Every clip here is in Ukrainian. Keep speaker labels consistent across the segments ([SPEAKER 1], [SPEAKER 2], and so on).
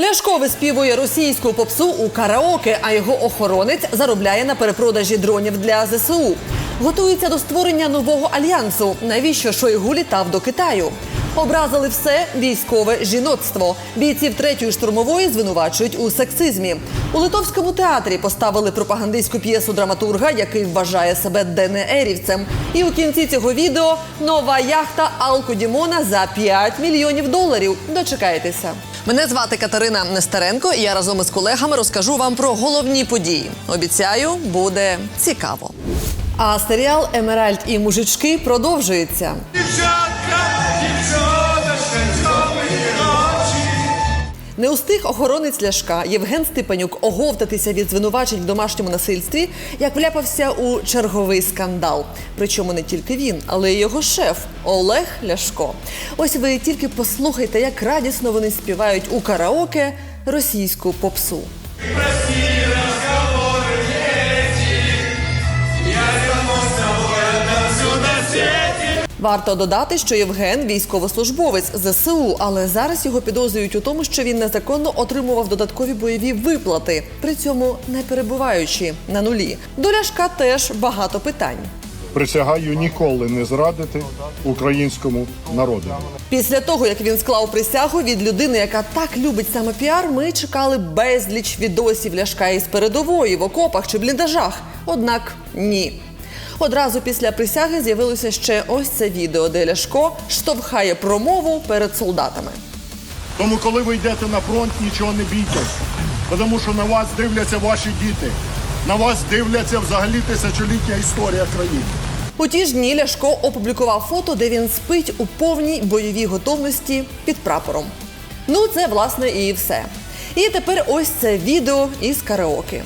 [SPEAKER 1] Ляшко виспівує російську попсу у караоке, а його охоронець заробляє на перепродажі дронів для ЗСУ. Готується до створення нового альянсу. Навіщо Шойгу літав до Китаю? Образили все військове жіноцтво. Бійців третьої штурмової звинувачують у сексизмі. У литовському театрі поставили пропагандистську п'єсу драматурга, який вважає себе ДНРівцем. І у кінці цього відео нова яхта Алку Дімона за 5 мільйонів доларів. Дочекайтеся. Мене звати Катерина Нестеренко, і я разом із колегами розкажу вам про головні події. Обіцяю, буде цікаво. А серіал Емеральд і мужички продовжується.
[SPEAKER 2] Дівчатка,
[SPEAKER 1] Не устиг охоронець Ляшка Євген Степанюк оговтатися від звинувачень в домашньому насильстві, як вляпався у черговий скандал. Причому не тільки він, але й його шеф Олег Ляшко. Ось ви тільки послухайте, як радісно вони співають у караоке російську попсу.
[SPEAKER 2] Прості
[SPEAKER 1] Варто додати, що Євген військовослужбовець ЗСУ, але зараз його підозрюють у тому, що він незаконно отримував додаткові бойові виплати, при цьому не перебуваючи на нулі. До Ляшка теж багато питань.
[SPEAKER 3] Присягаю ніколи не зрадити українському народу.
[SPEAKER 1] Після того, як він склав присягу від людини, яка так любить саме піар, ми чекали безліч відосів Ляшка із передової в окопах чи бліндажах. Однак ні. Одразу після присяги з'явилося ще ось це відео, де Ляшко штовхає промову перед солдатами.
[SPEAKER 3] Тому, коли ви йдете на фронт, нічого не бійтесь, тому що на вас дивляться ваші діти. На вас дивляться взагалі тисячолітня історія країни.
[SPEAKER 1] У ті ж дні Ляшко опублікував фото, де він спить у повній бойовій готовності під прапором. Ну, це власне і все. І тепер ось це відео із караоке.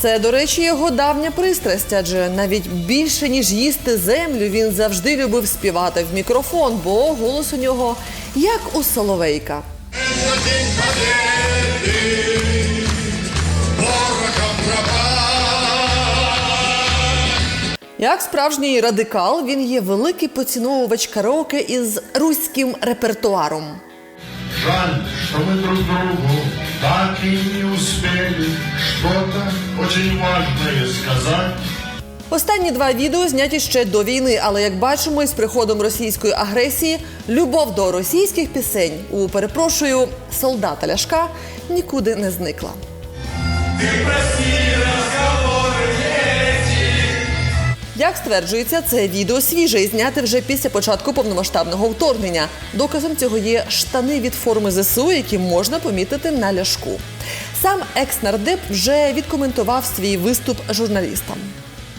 [SPEAKER 1] Це, до речі, його давня пристрасть, адже навіть більше ніж їсти землю, він завжди любив співати в мікрофон, бо голос у нього як у Соловейка. Як справжній радикал, він є великий поціновувач караоке із руським репертуаром.
[SPEAKER 4] Жаль, что мы друг другу так и не успели что-то очень важное сказать.
[SPEAKER 1] Останні два відео зняті ще до війни, але як бачимо, із приходом російської агресії любов до російських пісень у перепрошую солдата Ляшка нікуди не зникла.
[SPEAKER 2] Прости
[SPEAKER 1] Як стверджується, це відео свіже і зняте вже після початку повномасштабного вторгнення. Доказом цього є штани від форми ЗСУ, які можна помітити на ляшку. Сам екс-нардеп вже відкоментував свій виступ журналістам.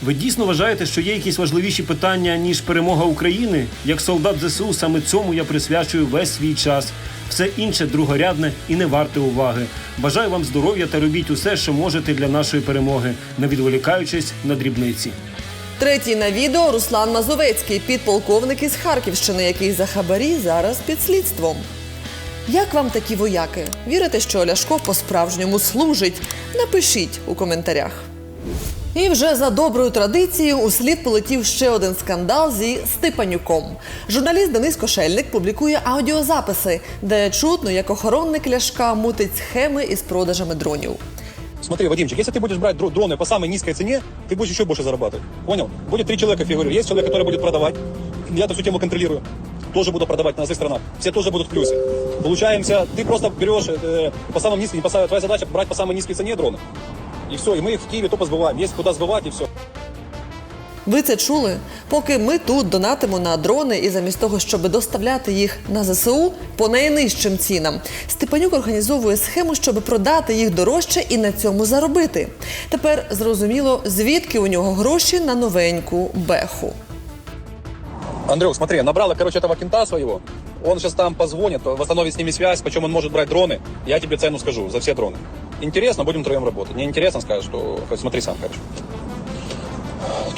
[SPEAKER 5] Ви дійсно вважаєте, що є якісь важливіші питання ніж перемога України? Як солдат ЗСУ, саме цьому я присвячую весь свій час. Все інше другорядне і не варте уваги. Бажаю вам здоров'я та робіть усе, що можете для нашої перемоги, не відволікаючись на дрібниці.
[SPEAKER 1] Третій на відео Руслан Мазовецький, підполковник із Харківщини, який за хабарі зараз під слідством. Як вам такі вояки? Вірите, що Ляшко по-справжньому служить? Напишіть у коментарях. І вже за доброю традицією у слід полетів ще один скандал зі Степанюком. Журналіст Денис Кошельник публікує аудіозаписи, де чутно, як охоронник Ляшка мутить схеми із продажами дронів.
[SPEAKER 6] Смотри, Вадимчик, если ты будешь брать дро- дроны по самой низкой цене, ты будешь еще больше зарабатывать. Понял? Будет три человека, говорю. Есть человек, который будет продавать. Я эту всю тему контролирую. Тоже буду продавать на разных странах. Все тоже будут в плюсе. Получаемся, ты просто берешь э, по самым низким, по, твоя задача брать по самой низкой цене дроны. И все, и мы их в Киеве тупо сбываем. Есть куда сбывать, и все.
[SPEAKER 1] Ви це чули? Поки ми тут донатимо на дрони і замість того, щоб доставляти їх на ЗСУ по найнижчим цінам, Степанюк організовує схему, щоб продати їх дорожче і на цьому заробити. Тепер зрозуміло, звідки у нього гроші на новеньку беху.
[SPEAKER 6] Андрюх, смотри, набрала, короче, этого кента своего. Он сейчас там позвонит, восстановит с ними связь, почем он может брать дроны. Я тебе цену скажу за все дроны. Интересно, будем втроем работать. Не интересно, скажешь, что хоть смотри сам, короче.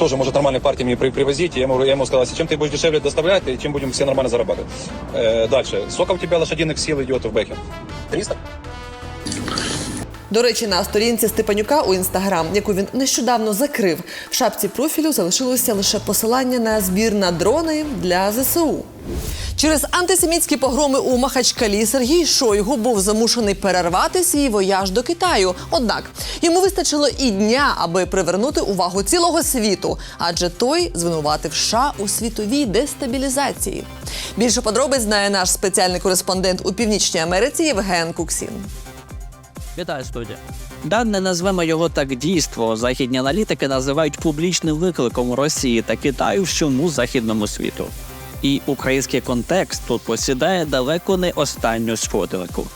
[SPEAKER 6] Тоже может нормальной партии мне при- привозить. Я ему, я ему сказал, если чем ты будешь дешевле доставлять, и чем будем все нормально зарабатывать. Э, дальше. Сколько у тебя лошадиных сил идет в бэхе? 300?
[SPEAKER 1] До речі, на сторінці Степанюка у інстаграм, яку він нещодавно закрив, в шапці профілю залишилося лише посилання на збір на дрони для ЗСУ. Через антисемітські погроми у Махачкалі Сергій Шойгу був змушений перервати свій вояж до Китаю. Однак йому вистачило і дня, аби привернути увагу цілого світу, адже той звинуватив США у світовій дестабілізації. Більше подробиць знає наш спеціальний кореспондент у Північній Америці Євген Куксін.
[SPEAKER 7] Вітаю студія. Дане назвемо його так дійство. Західні аналітики називають публічним викликом Росії та Китаю всьому західному світу. І український контекст тут посідає далеко не останню сходинку.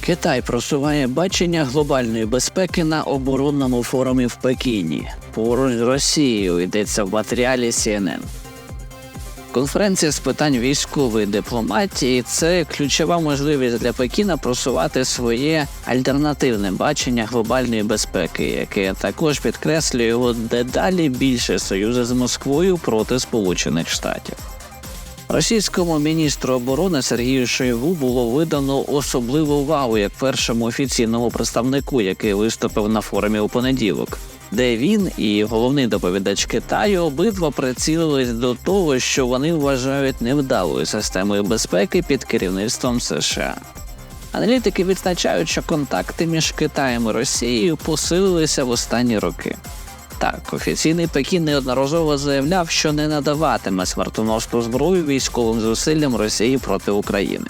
[SPEAKER 7] Китай просуває бачення глобальної безпеки на оборонному форумі в Пекіні. Поруч з Росією йдеться в матеріалі CNN. Конференція з питань військової дипломатії це ключова можливість для Пекіна просувати своє альтернативне бачення глобальної безпеки, яке також підкреслює його дедалі більше союзи з Москвою проти Сполучених Штатів. Російському міністру оборони Сергію Шойгу було видано особливу увагу як першому офіційному представнику, який виступив на форумі у понеділок, де він і головний доповідач Китаю обидва прицілились до того, що вони вважають невдалою системою безпеки під керівництвом США. Аналітики відзначають, що контакти між Китаєм і Росією посилилися в останні роки. Так, офіційний Пекін неодноразово заявляв, що не надаватиме смертоносну зброю військовим зусиллям Росії проти України.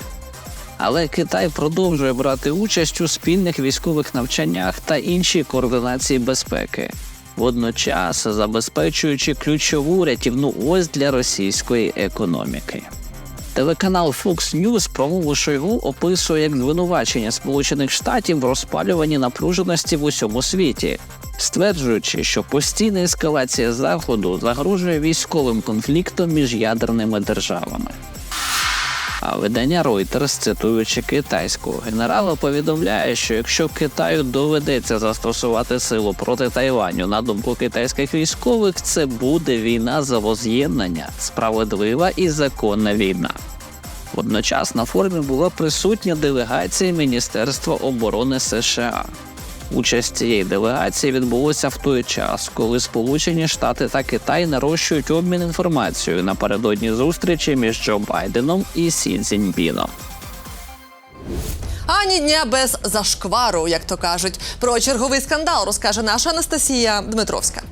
[SPEAKER 7] Але Китай продовжує брати участь у спільних військових навчаннях та іншій координації безпеки, водночас забезпечуючи ключову рятівну ось для російської економіки. Телеканал Fox News промову Шойгу описує як звинувачення Сполучених Штатів в розпалюванні напруженості в усьому світі, стверджуючи, що постійна ескалація заходу загрожує військовим конфліктом між ядерними державами. А видання Reuters, цитуючи китайського генерала, повідомляє, що якщо Китаю доведеться застосувати силу проти Тайваню, на думку китайських військових, це буде війна за воз'єднання, справедлива і законна війна. Водночас на форумі була присутня делегація Міністерства оборони США. Участь цієї делегації відбулося в той час, коли Сполучені Штати та Китай нарощують обмін інформацією напередодні зустрічі між Джо Байденом і Сі Цзіньпіном.
[SPEAKER 1] Ані дня без зашквару, як то кажуть. Про черговий скандал розкаже наша Анастасія Дмитровська.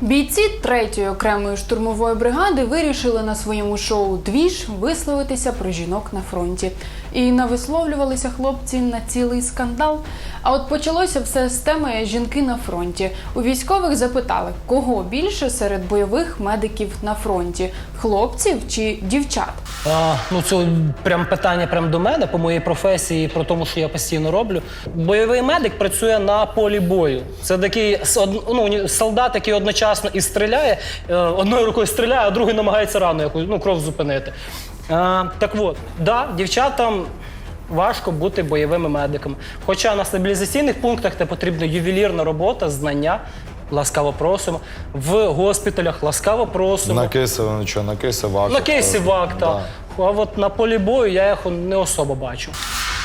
[SPEAKER 8] Бійці третьої окремої штурмової бригади вирішили на своєму шоу Двіж висловитися про жінок на фронті. І нависловлювалися хлопці на цілий скандал. А от почалося все з теми жінки на фронті. У військових запитали, кого більше серед бойових медиків на фронті хлопців чи дівчат.
[SPEAKER 9] А, ну це прям питання прям до мене по моїй професії, про тому, що я постійно роблю. Бойовий медик працює на полі бою. Це такий ну, солдат, який одночасно і стріляє, е, одною рукою стріляє, а другою намагається рану якусь ну, кров зупинити. А, так от, да, дівчатам. Важко бути бойовими медиками. Хоча на стабілізаційних пунктах де потрібна ювелірна робота, знання. Ласкаво просимо. В госпіталях ласкаво просимо.
[SPEAKER 10] На Кисово, ну що, на Кисово.
[SPEAKER 9] На кейсі вакта. А от на полі бою я їх не особо бачу.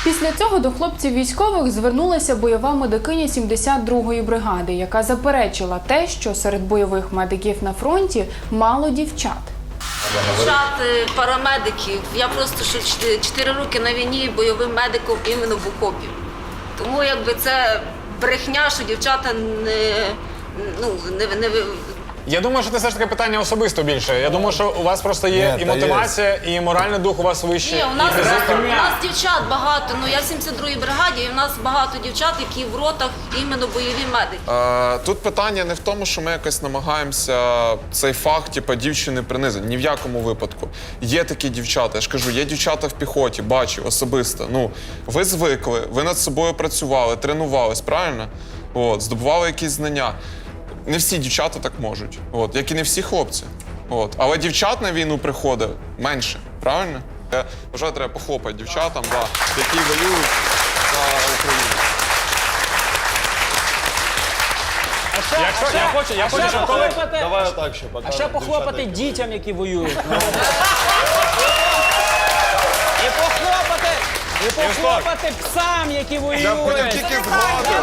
[SPEAKER 8] Після цього до хлопців військових звернулася бойова медикиня 72-ї бригади, яка заперечила те, що серед бойових медиків на фронті мало дівчат.
[SPEAKER 11] Дівчат, е, парамедиків. Я просто що 4 роки на війні бойовим медиком іменно в окопі. Тому якби це брехня, що дівчата не, ну, не, не,
[SPEAKER 12] Я думаю, що це все ж таки питання особисто більше. Я думаю, що у вас просто є
[SPEAKER 10] Ні,
[SPEAKER 12] і
[SPEAKER 10] та
[SPEAKER 12] мотивація, і моральний дух у вас вищий.
[SPEAKER 11] Ні, у нас,
[SPEAKER 12] і
[SPEAKER 11] у нас дівчат багато. Ну я в 72-й бригаді, і в нас багато дівчат, які в ротах іменно бойові медики.
[SPEAKER 13] Е, Тут питання не в тому, що ми якось намагаємося цей факт, типу, дівчини принизити. Ні в якому випадку. Є такі дівчата. Я ж кажу, є дівчата в піхоті, бачу особисто. Ну, ви звикли, ви над собою працювали, тренувались, правильно? От, здобували якісь знання. Не всі дівчата так можуть, от, як і не всі хлопці. От. Але дівчат на війну приходить менше, правильно? Я вважаю, треба похлопати дівчатам, да, які воюють за Україну.
[SPEAKER 12] Якщо я хочу, я хочу, щоб коли
[SPEAKER 10] Давай отак ще
[SPEAKER 9] А
[SPEAKER 10] покажемо.
[SPEAKER 9] ще похлопати дітям, які воюють. І похлопати, і похлопати псам, які воюють.
[SPEAKER 13] Я потім тільки згадую.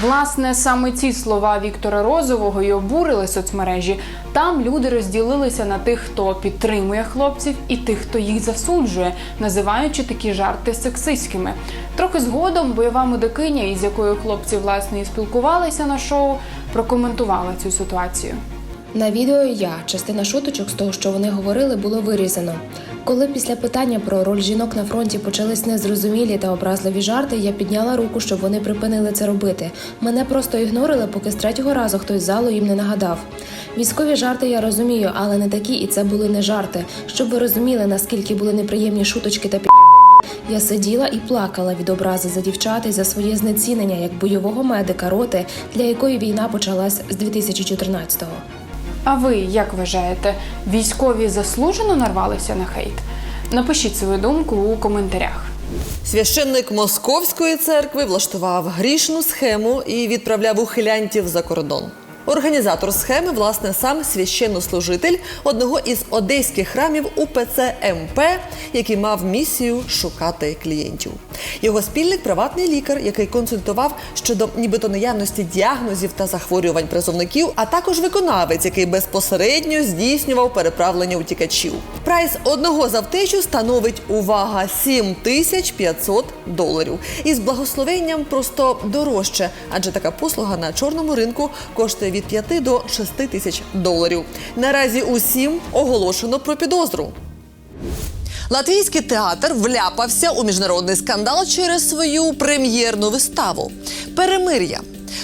[SPEAKER 8] Власне, саме ці слова Віктора Розового і обурили соцмережі. Там люди розділилися на тих, хто підтримує хлопців, і тих, хто їх засуджує, називаючи такі жарти сексистськими. Трохи згодом бойова медикиня, із якою хлопці власне і спілкувалися на шоу, прокоментувала цю ситуацію.
[SPEAKER 14] На відео я частина шуточок з того, що вони говорили, було вирізано. Коли після питання про роль жінок на фронті почались незрозумілі та образливі жарти, я підняла руку, щоб вони припинили це робити. Мене просто ігнорили, поки з третього разу хтось з залу їм не нагадав. Військові жарти я розумію, але не такі, і це були не жарти. Щоб ви розуміли, наскільки були неприємні шуточки та пі. Я сиділа і плакала від образи за дівчат і за своє знецінення як бойового медика роти, для якої війна почалась з 2014-го.
[SPEAKER 8] А ви як вважаєте, військові заслужено нарвалися на хейт? Напишіть свою думку у коментарях.
[SPEAKER 1] Священник Московської церкви влаштував грішну схему і відправляв ухилянтів за кордон. Організатор схеми, власне, сам священнослужитель одного із одеських храмів УПЦ МП, який мав місію шукати клієнтів. Його спільник приватний лікар, який консультував щодо нібито наявності діагнозів та захворювань призовників, а також виконавець, який безпосередньо здійснював переправлення утікачів. Прайс одного з втечу становить увага 7500 доларів. І з благословенням просто дорожче, адже така послуга на чорному ринку коштує від 5 до 6 тисяч доларів. Наразі усім оголошено про підозру. Латвійський театр вляпався у міжнародний скандал через свою прем'єрну виставу Перемир'я.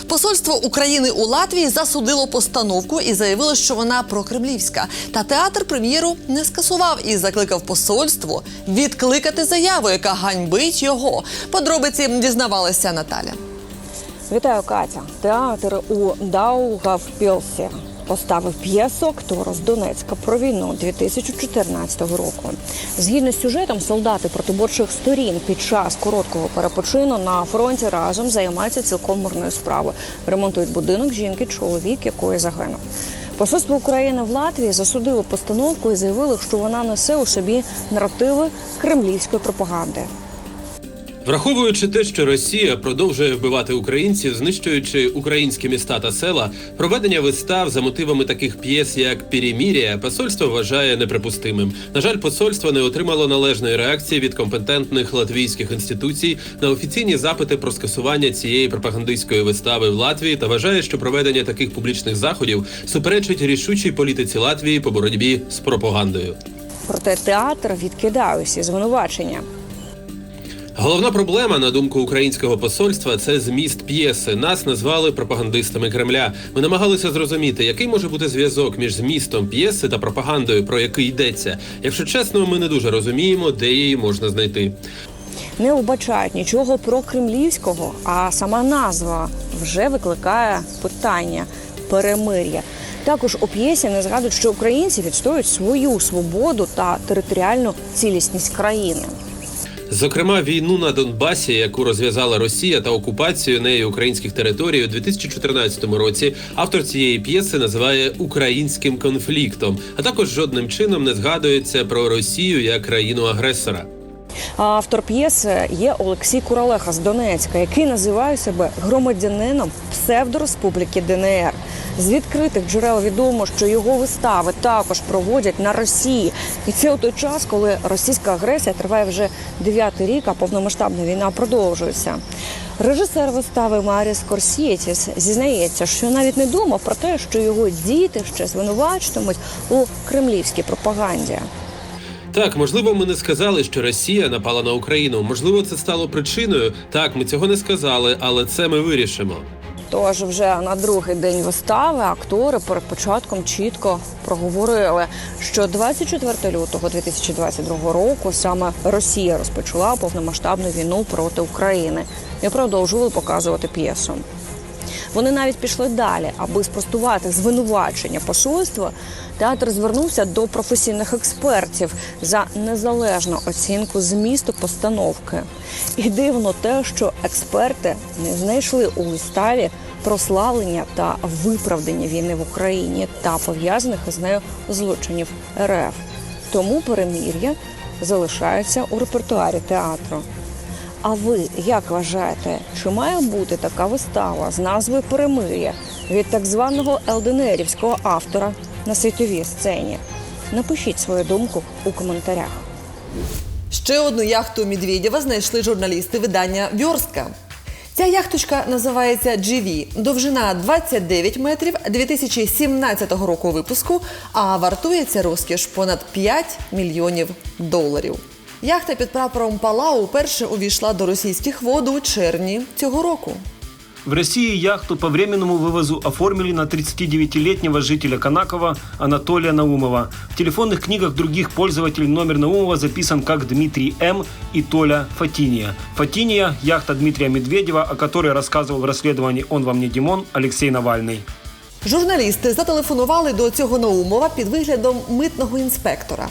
[SPEAKER 1] Посольство України у Латвії засудило постановку і заявило, що вона прокремлівська. Та театр прем'єру не скасував і закликав посольство відкликати заяву, яка ганьбить його. Подробиці дізнавалася Наталя.
[SPEAKER 15] Вітаю, Катя. Театр у Даугавпілсі поставив п'єсу актора з Донецька про війну 2014 року. Згідно з сюжетом, солдати протиборчих сторін під час короткого перепочину на фронті разом займаються цілком мирною справою. Ремонтують будинок жінки, чоловік якої загинув. Посольство України в Латвії засудило постановку і заявило, що вона несе у собі наративи кремлівської пропаганди.
[SPEAKER 16] Враховуючи те, що Росія продовжує вбивати українців, знищуючи українські міста та села, проведення вистав за мотивами таких п'єс, як «Перемір'я», посольство вважає неприпустимим. На жаль, посольство не отримало належної реакції від компетентних латвійських інституцій на офіційні запити про скасування цієї пропагандистської вистави в Латвії та вважає, що проведення таких публічних заходів суперечить рішучій політиці Латвії по боротьбі з пропагандою.
[SPEAKER 15] Проте театр відкидає усі звинувачення.
[SPEAKER 16] Головна проблема, на думку українського посольства, це зміст п'єси. Нас назвали пропагандистами Кремля. Ми намагалися зрозуміти, який може бути зв'язок між змістом п'єси та пропагандою, про який йдеться. Якщо чесно, ми не дуже розуміємо, де її можна знайти.
[SPEAKER 15] Не вбачають нічого про кремлівського, а сама назва вже викликає питання перемир'я. Також у п'єсі не згадують, що українці відстоюють свою свободу та територіальну цілісність країни.
[SPEAKER 16] Зокрема, війну на Донбасі, яку розв'язала Росія та окупацію нею українських територій у 2014 році, автор цієї п'єси називає українським конфліктом, а також жодним чином не згадується про Росію як країну-агресора.
[SPEAKER 15] А Автор п'єси є Олексій Куралеха з Донецька, який називає себе громадянином псевдореспубліки ДНР. З відкритих джерел відомо, що його вистави також проводять на Росії, і це у той час, коли російська агресія триває вже дев'ятий рік, а повномасштабна війна продовжується. Режисер вистави Маріс Корсєтіс зізнається, що навіть не думав про те, що його діти ще звинувачуватимуть у кремлівській пропаганді.
[SPEAKER 16] Так, можливо, ми не сказали, що Росія напала на Україну. Можливо, це стало причиною. Так, ми цього не сказали, але це ми вирішимо.
[SPEAKER 15] Тож вже на другий день вистави актори перед початком чітко проговорили, що 24 лютого 2022 року саме Росія розпочала повномасштабну війну проти України і продовжували показувати п'єсу. Вони навіть пішли далі, аби спростувати звинувачення посольства. Театр звернувся до професійних експертів за незалежну оцінку змісту постановки. І дивно те, що експерти не знайшли у виставі прославлення та виправдання війни в Україні та пов'язаних із нею злочинів РФ. Тому перемір'я залишається у репертуарі театру. А ви як вважаєте, чи має бути така вистава з назвою Перемир'я від так званого елденерівського автора на світовій сцені? Напишіть свою думку у коментарях.
[SPEAKER 1] Ще одну яхту Медведєва знайшли журналісти видання Вьорстка. Ця яхточка називається GV. Довжина 29 метрів 2017 року випуску, а вартує ця розкіш понад 5 мільйонів доларів. Яхта під прапором Палау перше увійшла до російських вод у червні цього року.
[SPEAKER 5] В России яхту по временному вывозу оформили на 39-летнего жителя Канакова Анатолия Наумова. В телефонных книгах других пользователей номер Наумова записан как Дмитрий М. и Толя Фатиния. Фатиния – яхта Дмитрия Медведева, о которой рассказывал в расследовании «Он вам не Димон» Алексей Навальный.
[SPEAKER 1] Журналісти зателефонували до цього Наумова під виглядом митного інспектора.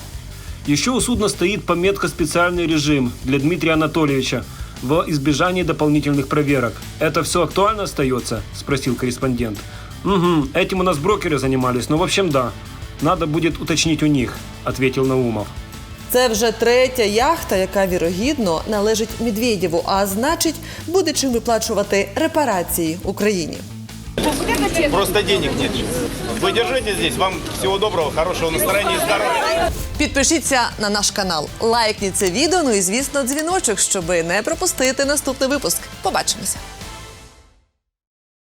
[SPEAKER 5] Еще у судна стоит пометка «Специальный режим» для Дмитрия Анатольевича во избежание дополнительных проверок. Это все актуально остается? – спросил корреспондент. Угу, этим у нас брокеры занимались, но в общем да. Надо будет уточнить у них, ответил Наумов.
[SPEAKER 1] Це вже третя яхта, яка вірогідно належить Медведєву, а значить, буде чим виплачувати репарації Україні.
[SPEAKER 17] Просто денег нет. Вы держите здесь. Вам всего доброго, хорошего настроения и здоровья.
[SPEAKER 1] Підпишіться на наш канал, лайкніть це відео, ну і звісно, дзвіночок, щоб не пропустити наступний випуск. Побачимося.